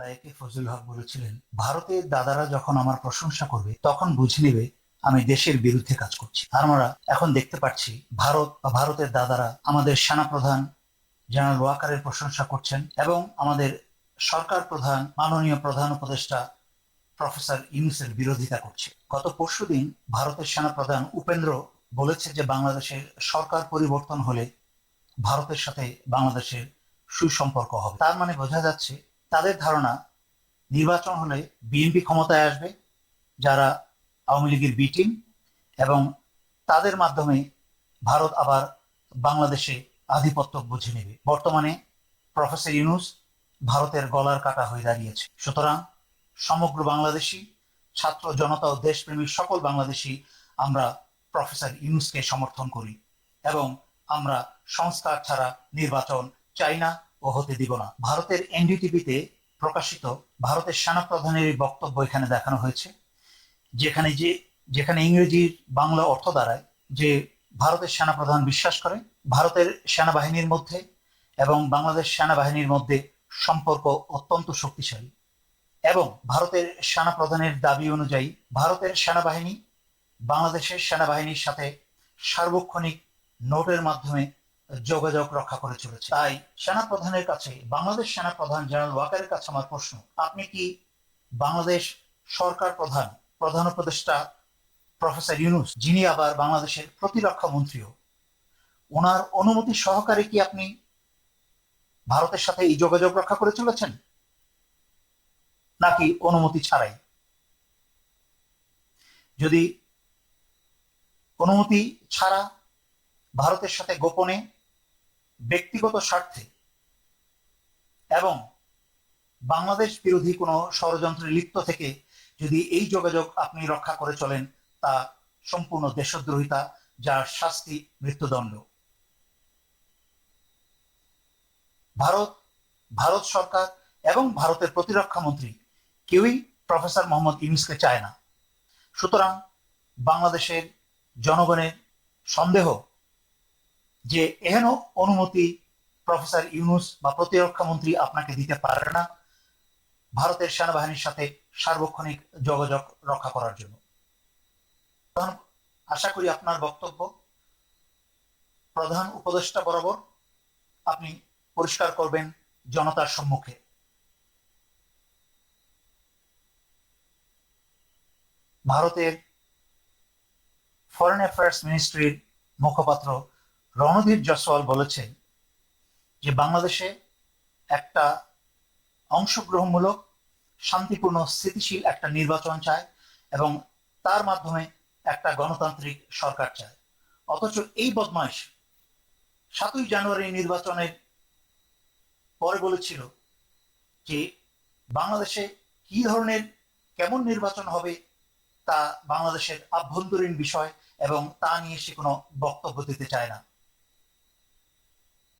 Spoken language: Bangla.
একে ফজল হক বলেছিলেন, ভারতের দাদারা যখন আমার প্রশংসা করবে, তখন বুঝে নেবে আমি দেশের বিরুদ্ধে কাজ করছি। আমরা এখন দেখতে পাচ্ছি, ভারত বা ভারতের দাদারা আমাদের সেনাপ্রধান জেনারেল ওয়াকারের প্রশংসা করছেন এবং আমাদের সরকার প্রধান, মাননীয় প্রধান উপদেষ্টা প্রফেসর ইউনুসের বিরোধিতা করছে। গত পরশুদিন ভারতের সেনাপ্রধান উপেন্দ্র বলেছে যে, বাংলাদেশের সরকার পরিবর্তন হলে ভারতের সাথে বাংলাদেশের সুসম্পর্ক হবে। তার মানে বোঝা যাচ্ছে তাদের ধারণা নির্বাচন হলে বিএনপি ক্ষমতায় আসবে, যারা আওয়ামী লীগের বি টিম এবং তাদের মাধ্যমে ভারত আবার বাংলাদেশে আধিপত্য বুঝে নেবে। বর্তমানে প্রফেসর ইউনুস ভারতের গলার কাটা হয়ে দাঁড়িয়েছে। সুতরাং সমগ্র বাংলাদেশি ছাত্র জনতা ও দেশপ্রেমী সকল বাংলাদেশি আমরা প্রফেসর ইউনুসকে সমর্থন করি এবং আমরা সংস্কার ছাড়া নির্বাচন চাই না। হতে দিব না। ভারতের এনডিটিভিতে প্রকাশিত ভারতের সেনাপ্রধানের এই বক্তব্য এখানে দেখানো হয়েছে, যেখানে যে, যেখানে ইংরেজির বাংলা অর্থ দাঁড়ায় যে ভারতের সেনাপ্রধান বিশ্বাস করে, ভারতের সেনাবাহিনীর মধ্যে এবং বাংলাদেশ সেনাবাহিনীর মধ্যে সম্পর্ক অত্যন্ত শক্তিশালী এবং ভারতের সেনাপ্রধানের দাবি অনুযায়ী ভারতের সেনাবাহিনী বাংলাদেশের সেনাবাহিনীর সাথে সার্বক্ষণিক নোটের মাধ্যমে যোগাযোগ রক্ষা করে চলেছে। তাই সেনাপ্রধানের কাছে, বাংলাদেশ সেনাপ্রধান জেনারেল ওয়াকারের কাছে আমার প্রশ্ন, আপনি কি বাংলাদেশ সরকার প্রধান প্রধান উপদেষ্টা প্রফেসর ইউনুস, যিনি আবার বাংলাদেশের প্রতিরক্ষা মন্ত্রীও, ওনার অনুমতি সহকারে কি আপনি ভারতের সাথে এই যোগাযোগ রক্ষা করে চলেছেন? নাকি অনুমতি ছাড়াই? যদি অনুমতি ছাড়া ভারতের সাথে গোপনে ব্যক্তিগত স্বার্থে। এবং বাংলাদেশ বিরোধী কোনো ষড়যন্ত্রে লিপ্ত থেকে যদি এই যোগাযোগ আপনি রক্ষা করে চলেন, তা সম্পূর্ণ দেশদ্রোহিতা যার শাস্তি মৃত্যুদণ্ড। ভারত ভারত সরকার এবং ভারতের প্রতিরক্ষা মন্ত্রী কেউই প্রফেসর মোহাম্মদ ইউনুসকে চায় না। সুতরাং বাংলাদেশের জনগণের সন্দেহ যে এহেন অনুমতি প্রফেসর ইউনুস বা প্রতিরক্ষা মন্ত্রী আপনাকে দিতে পারে না ভারতের সেনাবাহিনীর সাথে সার্বক্ষণিক যোগাযোগ রক্ষা করার জন্য। আশা করি আপনার বক্তব্য প্রধান উপদেষ্টা বরাবর আপনি পরিষ্কার করবেন জনতার সম্মুখে। ভারতের ফরেন অ্যাফেয়ার্স মিনিস্ট্রির মুখপাত্র রণধীর জসওয়াল বলেছেন যে বাংলাদেশে একটা অংশগ্রহণমূলক, শান্তিপূর্ণ, স্থিতিশীল একটা নির্বাচন চায় এবং তার মাধ্যমে একটা গণতান্ত্রিক সরকার চায়। অথচ এই বদমাইশ সাতই জানুয়ারি নির্বাচনের পরে বলেছিল যে বাংলাদেশে কি ধরনের, কেমন নির্বাচন হবে তা বাংলাদেশের আভ্যন্তরীণ বিষয় এবং তা নিয়ে সে কোনো বক্তব্য দিতে চায় না।